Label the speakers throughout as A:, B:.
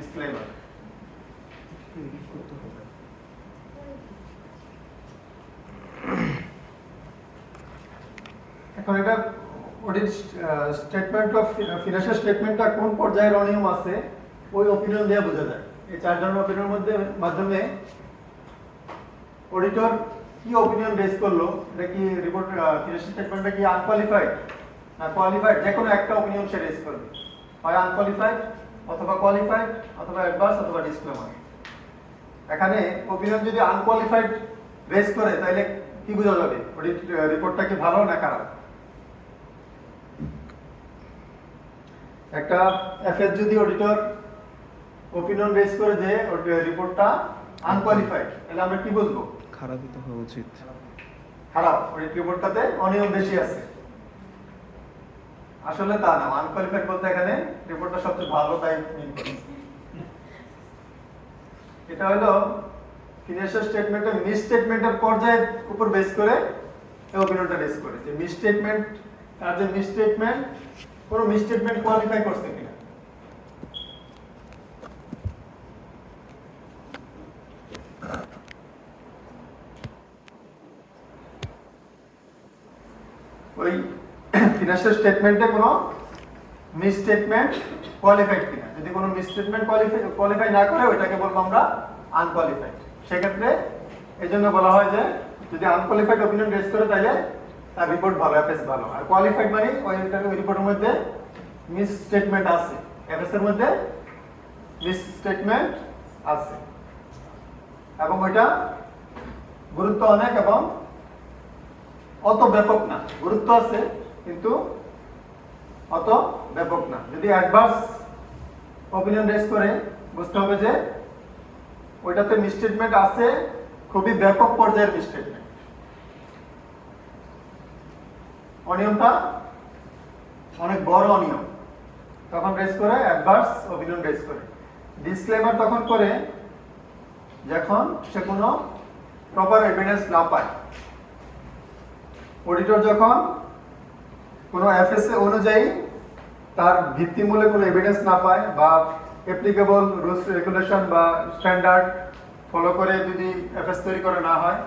A: Disclaimer এখন এটা statement of financial স্টেটমেন্টটা কোন আছে, ওই অপিনিয়ন দিয়ে বোঝা যায়। এই চার ধরনের অপিনিয়নের মধ্যে, মাধ্যমে অডিটর কি অপিনিয়ন বেস করল, এটা কি রিপোর্ট ফিনান্সিয়াল স্টেটমেন্টটা কি আনকোয়ালিফাইড না কোয়ালিফাইড যে কোনো একটা অপিনিয়ন সে রেজ করবে। হয় আনকোয়ালিফাইড অথবা কোয়ালিফাইড অথবা অ্যাডভান্স অথবা ডিসক্লেমার এখানে অপিনিয়ন যদি আনকোয়ালিফাইড রেজ করে তাহলে কি বোঝা যাবে? রিপোর্টটা কি ভালো না খারাপ? একটা এফএস যদি অডিটর অপিনিয়ন বেস করে যে রিপোর্টটা আনকোয়ালিফাইড তাহলে আমরা কি বুঝব?
B: খারাপই তো হওয়া উচিত।
A: খারাপ। অডিট রিপোর্টটাতে অনিয়ম বেশি আছে। আসলে তা না আনকোয়ালিফাইড বলতে এখানে রিপোর্টটা সবচেয়ে ভালো তাই মিন এটা হলো ফিনান্সিয়াল স্টেটমেন্টের মিস স্টেটমেন্টের পর্যায়ের উপর বেস করে এই অপিনিয়নটা বেস করে। যে মিস স্টেটমেন্ট আর যে মিস স্টেটমেন্ট কোনো মিস স্টেটমেন্ট কোয়ালিফাই করছে কিনা ওই ফিনান্সিয়াল স্টেটমেন্টে কোনো মিস স্টেটমেন্ট কোয়ালিফাইড কিনা। যদি কোনো মিস স্টেটমেন্ট কোয়ালিফাই কোয়ালিফাই না করে, ওইটাকে বলব আমরা আনকোয়ালিফাইড সেক্ষেত্রে এই জন্য বলা হয় যে, যদি আনকোয়ালিফাইড অপিনিয়ন রেজ করে তাহলে তার রিপোর্ট ভালো এফএস ভালো। আর কোয়ালিফাইড মানে ওই ওই রিপোর্টের মধ্যে মিস স্টেটমেন্ট আছে। এফএস এর মধ্যে মিস স্টেটমেন্ট আছে। এবং ওইটা গুরুত্ব অনেক এবং অত ব্যাপক না। গুরুত্ব আছে কিন্তু অত ব্যাপক না। যদি অ্যাডভার্স অপিনিয়ন রেজ করে, বুঝতে হবে যে ওইটাতে মিসস্টেটমেন্ট আছে, খুবই ব্যাপক পর্যায়ের মিসস্টেটমেন্ট অনিয়মটা অনেক বড় অনিয়ম। তখন রেস করে অ্যাডভার্স অপিনিয়ন রেজ করে। ডিসক্লেমার তখন করে যখন সে কোনো প্রপার এভিডেন্স না পায়। অডিটর যখন কোনো এফএসএ অনুযায়ী তার ভিত্তিমূলে কোনো এভিডেন্স না পায় বা অ্যাপ্লিকেবল রুলস রেগুলেশন বা স্ট্যান্ডার্ড ফলো করে যদি এফএস তৈরি করে না হয়,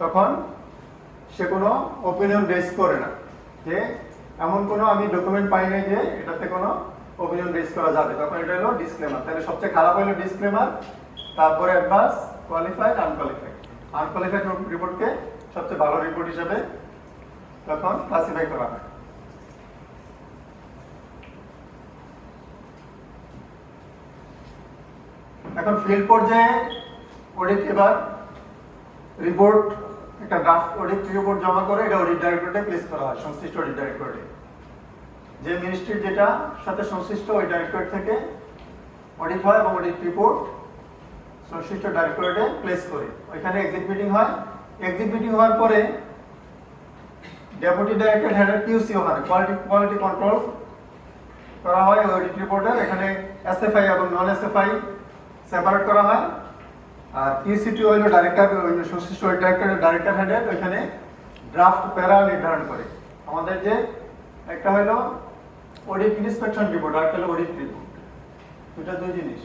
A: তখন সে কোনো ওপিনিয়ন রেজ করে না। যে এমন কোনো আমি ডকুমেন্ট পাই নাই যে এটাতে কোনো ওপিনিয়ন রেজ করা যাবে। তখন এটা হলো ডিসক্লেমার তাহলে সবচেয়ে খারাপ হলো ডিসক্লেমার তারপরে অ্যাডভান্স কোয়ালিফাইড আনকোয়ালিফাইড আনকোয়ালিফাইড রিপোর্টকে সবচেয়ে ভালো রিপোর্ট হিসেবে তখন ক্লাসিফাই করা হয়। এখন ফিল্ড পর্যায়ে অডিট এবার রিপোর্ট একটা ড্রাফট অডিট রিপোর্ট জমা করে এটা অডিট ডাইরেক্টরেটে প্লেস করা হয়, সংশ্লিষ্ট অডিট ডাইরেক্টরেটে যে মিনিস্ট্রির যেটা, সাথে সংশ্লিষ্ট ওই ডাইরেক্টরেট থেকে অডিট হয় এবং অডিট রিপোর্ট সংশ্লিষ্ট ডাইরেক্টরেটে প্লেস করে। ওইখানে এক্সিট মিটিং হয়। এক্সিট মিটিং হওয়ার পরে ডেপুটি ডাইরেক্টর হেডের কিউসি ওখানে। কোয়ালিটি কোয়ালিটি কন্ট্রোল করা হয় অডিট রিপোর্টের এখানে এসএফআই এবং নন এসএফআই সেপারেট করা হয়। আর কিউসিটি হইল ডাইরেক্টর সংশ্লিষ্ট ওই ডাইরেক্টরের ডাইরেক্টর হেডের ওইখানে ড্রাফট প্যারা নির্ধারণ করে। আমাদের যে একটা হলো অডিট ইন্সপেকশন রিপোর্ট আর একটা হলো অডিট রিপোর্ট দুটা দুই জিনিস।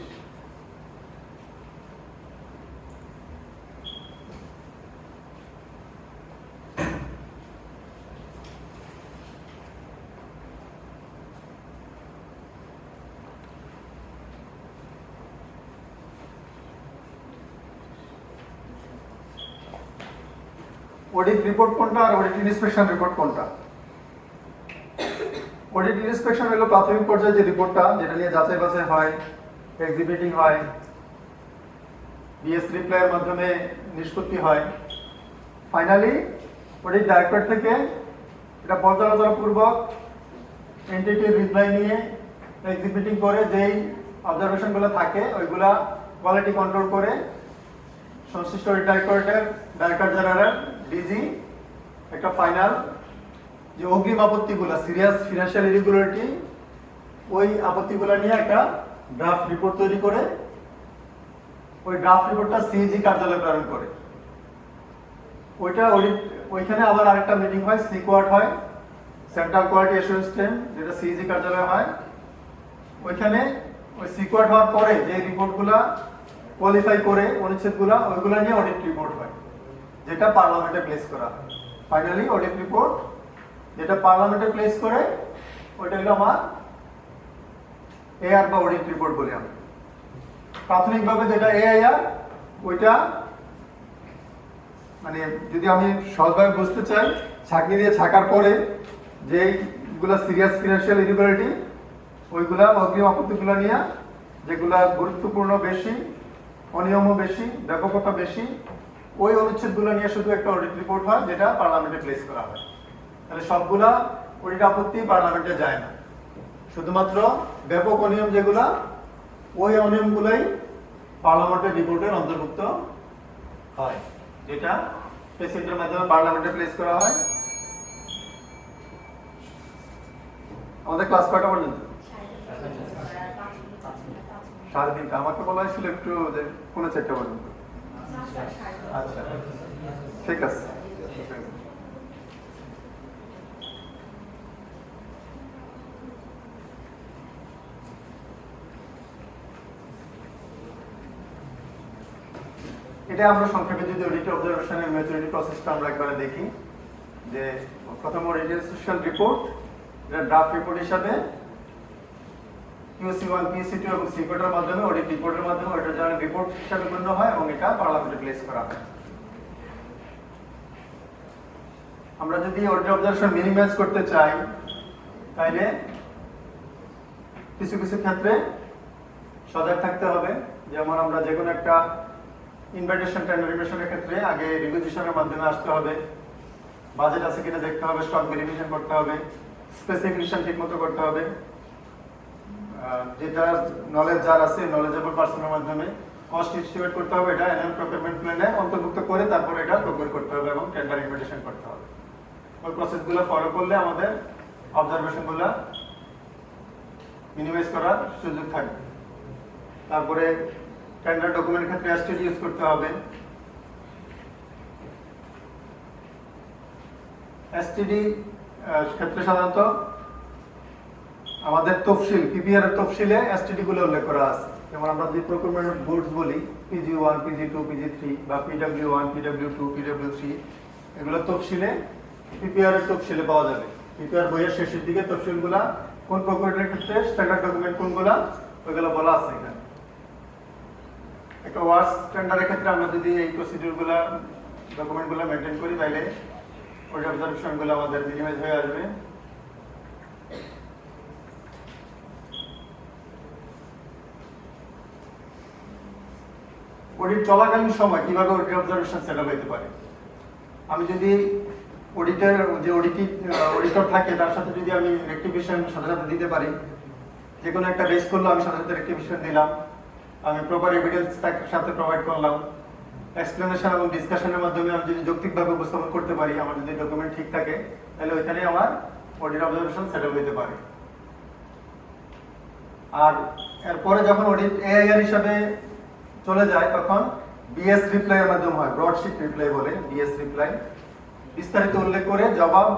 A: অডিট রিপোর্ট কোনটা আর অডিট ইন্সপেকশন রিপোর্ট কোনটা? অডিট ইন্সপেকশন হলো প্রাথমিক পর্যায়ে যে রিপোর্টটা যেটা নিয়ে যাচাই বাছাই হয় এক্সিবিটিং হয় বিএস রিপ্লাইয়ের মাধ্যমে নিষ্পত্তি হয়। ফাইনালি অডিট ডাইরেক্টর থেকে এটা পর্যালোচনাপূর্বক এনটিটি রিপ্লাই নিয়ে এক্সিবিটিং করে যেই অবজারভেশনগুলো থাকে, ওইগুলা কোয়ালিটি কন্ট্রোল করে সংশ্লিষ্ট ডাইরেক্টরেটের ডাইরেক্টর জেনারেল ডিজি একটা ফাইনাল যে অগ্রিম আপত্তিগুলো সিরিয়াস ফিনান্সিয়াল ইরেগুলারিটি ওই আপত্তিগুলো নিয়ে একটা ড্রাফট রিপোর্ট তৈরি করে, ওই ড্রাফট রিপোর্টটা সিএজি কার্যালয়ে প্রেরণ করে। ওইটা ওইখানে আবার আরেকটা মিটিং হয় সি সিকোয়ার্ড হয় সেন্ট্রাল কোয়ালিটি অ্যাসুরেন্স যেটা সিএজি কার্যালয়ে হয়। ওইখানে ওই সি সিকোয়ার্ড হওয়ার পরে যে রিপোর্টগুলা কোয়ালিফাই করে, অনুচ্ছেদগুলা, ওইগুলা নিয়ে অডিট রিপোর্ট হয়। যেটা পার্লামেন্টে প্লেস করা হয়। ফাইনালি অডিট রিপোর্ট যেটা পার্লামেন্টে প্লেস করে, ওইটা হলো আমার এআর বা অডিট রিপোর্ট বলি আমরা প্রাথমিকভাবে যেটা এআইআর ওইটা মানে যদি আমি সহজভাবে বুঝতে চাই ছাঁকনি দিয়ে ছাকার পরে যেইগুলা সিরিয়াস ফিনান্সিয়াল ইরিগুলারিটি ওইগুলা অগ্রিম আপত্তিগুলো নিয়ে, যেগুলা গুরুত্বপূর্ণ বেশি, অনিয়মও বেশি, ব্যাপকতা বেশি ওই অনুচ্ছেদগুলো নিয়ে শুধু একটা অডিট রিপোর্ট হয় যেটা পার্লামেন্টে প্লেস করা হয়। তাহলে সবগুলা অডিট আপত্তি পার্লামেন্টে যায় না। শুধুমাত্র ব্যাপক অনিয়ম যেগুলা ওই অনিয়মগুলোই পার্লামেন্টের রিপোর্টের অন্তর্ভুক্ত হয় যেটা প্রেসিডেন্টের মাধ্যমে পার্লামেন্টে প্লেস করা হয়। আমাদের ক্লাস কয়টা পর্যন্ত? সাড়ে তিনটা। আমাকে বলা হয়েছিল একটু যে পৌনে চারটা পর্যন্ত। আচ্ছা ঠিক আছে। এটা আমরা সংক্ষেপে যদি অডিট অবজারভেশনের ম্যাচুরিটি প্রসেসটা আমরা একবারে দেখি, যে প্রথম সোশ্যাল রিপোর্ট এটা ড্রাফট রিপোর্ট হিসাবে সিকোটার মাধ্যমে অডিট রিপোর্টের মাধ্যমে অডিট জার্নাল রিপোর্ট হিসাবে গণ্য হয় এবং এটা পার্লামেন্টে প্লেস করা হয়। আমরা যদি অডিট অবজারভেশন মিনিমাইজ করতে চাই, তাইলে কিছু কিছু ক্ষেত্রে সজাগ থাকতে হবে। যেমন আমরা যে কোনো একটা ইনভাইটেশন টেন্ডার ইনভেশনের ক্ষেত্রে আগে রিকুইজিশনের মাধ্যমে আসতে হবে। বাজেট আছে কিনা দেখতে হবে স্টক ভেরিফিকেশন করতে হবে। স্পেসিফিকেশন ঠিকমতো করতে হবে। যেটা নলেজ যার আছে নলেজেবল পার্সনের মাধ্যমে কস্ট এস্টিমেট করতে হবে, এটা এনএম প্রকিউরমেন্ট প্ল্যানে অন্তর্ভুক্ত করে তারপর এটা প্রকিউর করতে হবে এবং টেন্ডার ইনভিটেশন করতে হবে। ওই প্রসেসগুলো ফলো করলে আমাদের অবজারভেশনগুলো মিনিমাইজ করার সুযোগ থাকবে। তারপরে টেন্ডার ডকুমেন্ট ক্ষেত্রে এসটিডি ইউজ করতে হবে। এসটিডি ক্ষেত্রে সাধারণত আমাদের তফসিল পিপিআর এর তফসিলে এসটিডি গুলো উল্লেখ করা আছে। যেমন আমরা যে প্রকুরমেন্ট বোর্ডস বলি PG one PG two PG three বা PW one PW two PW three এগুলো তফসিলে পিপিআর এর তফসিলে পাওয়া যাবে। পিপিআর বইয়ের শেষের দিকে তফসিলগুলা কোন প্রকুরমেন্টের ক্ষেত্রে স্ট্যান্ডার্ড ডকুমেন্ট কোনগুলা, ওইগুলো বলা আছে এখানে। একটা ওয়ার্স টেন্ডারের ক্ষেত্রে আমরা যদি এই প্রসিডিউরগুলো ডকুমেন্টগুলো মেনটেন করি তাহলে ওই অবজারভেশনগুলো আমাদের মিনিমাইজ হয়ে আসবে। অডিট চলাকালীন সময় কীভাবে অডিট অবজারভেশন সেট হইতে পারে? আমি যদি অডিটের যে অডিটি অডিটর থাকে, তার সাথে যদি আমি রেক্টিফিকেশন সাথে দিতে পারি যে কোনো একটা রেস করল আমি সাথে সাথে দিলাম, আমি প্রপার এভিডেন্স তার সাথে প্রোভাইড করলাম এক্সপ্লেনেশন এবং ডিসকাশনের মাধ্যমে আমি যদি যৌক্তিকভাবে উপস্থাপন করতে পারি, আমার যদি ডকুমেন্ট ঠিক থাকে, তাহলে ওইখানে আমার অডিট অবজারভেশন সেটেল হতে পারে। আর এরপরে যখন অডিট এআইআর হিসাবে চলে যায় তখন বিএস রিপ্লাই এর মাধ্যমে হয় ব্রডশিট রিপ্লাই বলে বিএস রিপ্লাই বিস্তারিত উল্লেখ করে জবাব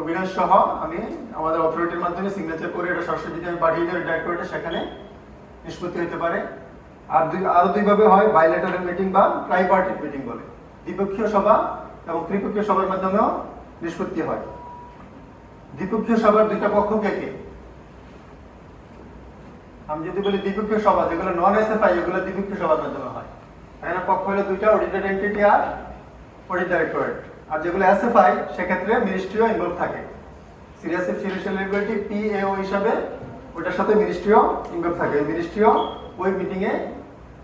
A: অভিনয় সহ আমি আমাদের অথরিটির মাধ্যমে সিগনেচার করে এটা সরাসরি যদি আমি পাঠিয়ে দিই ডাইরেক্টরেটে সেখানে নিষ্পত্তি হতে পারে। আর দুই, আরও দুইভাবে হয় বাইলেটারাল মিটিং বা ট্রাইপার্টিট মিটিং বলে। দ্বিপক্ষীয় সভা এবং ত্রিপক্ষীয় সভার মাধ্যমেও নিষ্পত্তি হয়। দ্বিপক্ষীয় সভার দুইটা পক্ষ কে কে? আমি যদি বলি দ্বিপক্ষীয় সভা, যেগুলো নন এসএফআই এগুলো দ্বিপক্ষীয় সভার মাধ্যমে হয়। এখানে পক্ষ হলো দুইটা অডিটেড এন্টিটি আর অডিট ডাইরেক্টরেট আর যেগুলো এসএফআই সেক্ষেত্রে মিনিস্ট্রিও ইনভলভ থাকে। সিরিয়াস ফিনান্সিয়াল রেগুলেটরি পিএও হিসাবে ওটার সাথে মিনিস্ট্রিও ইনভলভ থাকে। মিনিস্ট্রিও ওই মিটিং এ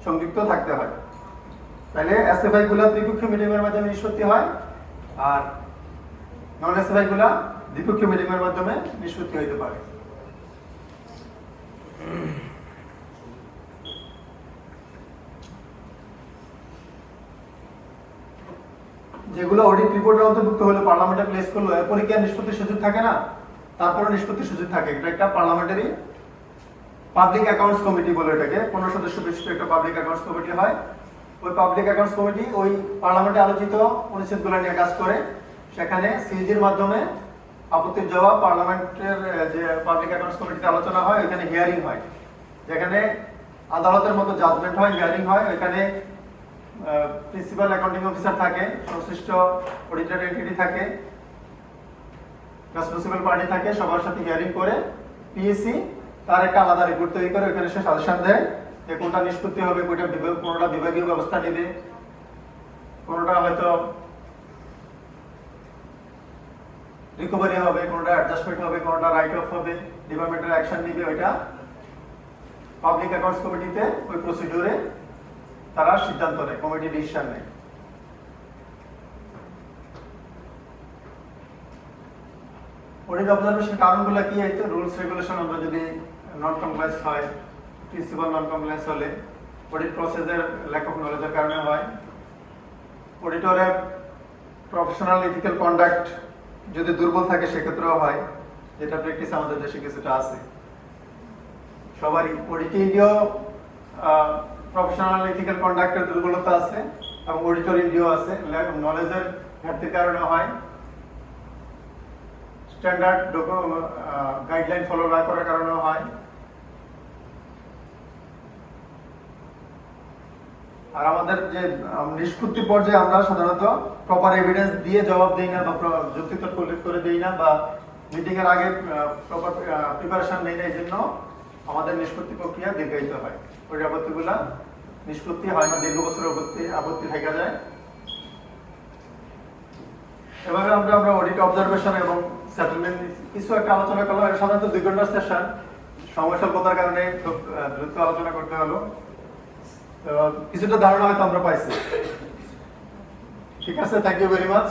A: সংযুক্ত থাকতে হয়। তাহলে এসএফআই গুলা ত্রিপক্ষীয় মিটিং এর মাধ্যমে নিষ্পত্তি হয়, আর নন এসএফআই গুলা দ্বিপক্ষীয় মিটিং এর মাধ্যমে নিষ্পত্তি হইতে পারে। যেগুলো অডিট রিপোর্টের অন্তর্ভুক্ত হলো পার্লামেন্টে প্লেস করল, এরপরে কি আর নিষ্পত্তির সুযোগ থাকে না? তারপরে নিষ্পত্তির সুযোগ থাকে। এটা একটা পার্লামেন্টারি পাবলিক অ্যাকাউন্টস কমিটি বলে এটাকে। পনেরো সদস্য বিশিষ্ট একটা পাবলিক অ্যাকাউন্টস কমিটি হয়। ওই পাবলিক অ্যাকাউন্টস কমিটি ওই পার্লামেন্টে আলোচিত অনুচ্ছেদগুলো নিয়ে কাজ করে। সেখানে সিজির মাধ্যমে আপত্তির জবাব পার্লামেন্টের যে পাবলিক অ্যাকাউন্টস কমিটিতে আলোচনা হয়, ওইখানে হিয়ারিং হয়। যেখানে আদালতের মতো জাজমেন্ট হয় হিয়ারিং হয়, ওইখানে প্রিন্সিপাল অ্যাকাউন্টিং অফিসার থাকে, সংশ্লিষ্ট অডিটেড এন্টিটি থাকে রেসপন্সিবল পার্টি থাকে, সবার সাথে হিয়ারিং করে পিএসসি তার একটা আলাদা রিপোর্ট তৈরি করে ওখানে সে সাজেশন দেয় যে কোনটা নিষ্পত্তি হবে, কোনটা কোনটা বিভাগীয় ব্যবস্থা নেবে। কোনটা হয়তো রিকভারি হবে, কোনটা অ্যাডজাস্টমেন্ট হবে, কোনটা রাইট অফ হবে ডিপার্টমেন্টের অ্যাকশন নিবে ওইটা। পাবলিক অ্যাকাউন্টস কমিটিতে ওই প্রসিডিউরে তারা সিদ্ধান্ত নেয় কমিটি ডিসিশন নেয়। অডিট অবজারভেশন কারণগুলো কি হইতো রুলস রেগুলেশন আমরা যদি নন কমপ্লায়েন্স হয় প্রিন্সিপাল নন কমপ্লায়েন্স হলে অডিট প্রসেসের ল্যাক অফ নলেজের কারণে হয়। অডিটরের প্রফেশনাল ইথিক্যাল কন্ডাক্ট যদি দুর্বল থাকে, সেক্ষেত্রেও হয়। যেটা প্র্যাকটিস আমাদের দেশে কিছুটা আছে। সবারই অডিটিংয়েও প্রফেশনাল ইথিক্যাল কন্ডাক্টের দুর্বলতা আছে এবং অডিটর ইন্ডিও আছে নলেজের ঘাটতির কারণে হয়। স্ট্যান্ডার্ড গাইডলাইন ফলো না করার কারণে হয়। আর আমাদের যে নিষ্পত্তি পর্যায়ে আমরা সাধারণত প্রপার এভিডেন্স দিয়ে জবাব দিই না বা যুক্তিতর্ক উল্লেখ করে দিই না বা মিটিং এর আগে প্রপার প্রিপারেশন নেই না, এই জন্য আমাদের নিষ্পত্তি প্রক্রিয়া দীর্ঘায়িত হয়। ওই আপত্তিগুলা নিষ্পত্তি হয় না, দীর্ঘ বছরের আপত্তি আপত্তি থেকে যায়। এভাবে আমরা আমরা অডিট অবজারভেশন এবং সেটেলমেন্ট কিছু একটা আলোচনা করলাম, এটা সাধারণত দুই ঘণ্টার সেশন সময় স্বল্পতার কারণে খুব দ্রুত আলোচনা করতে হলো। কিছুটা ধারণা হয়তো আমরা পাইছি। ঠিক আছে থ্যাংক ইউ ভেরি মাচ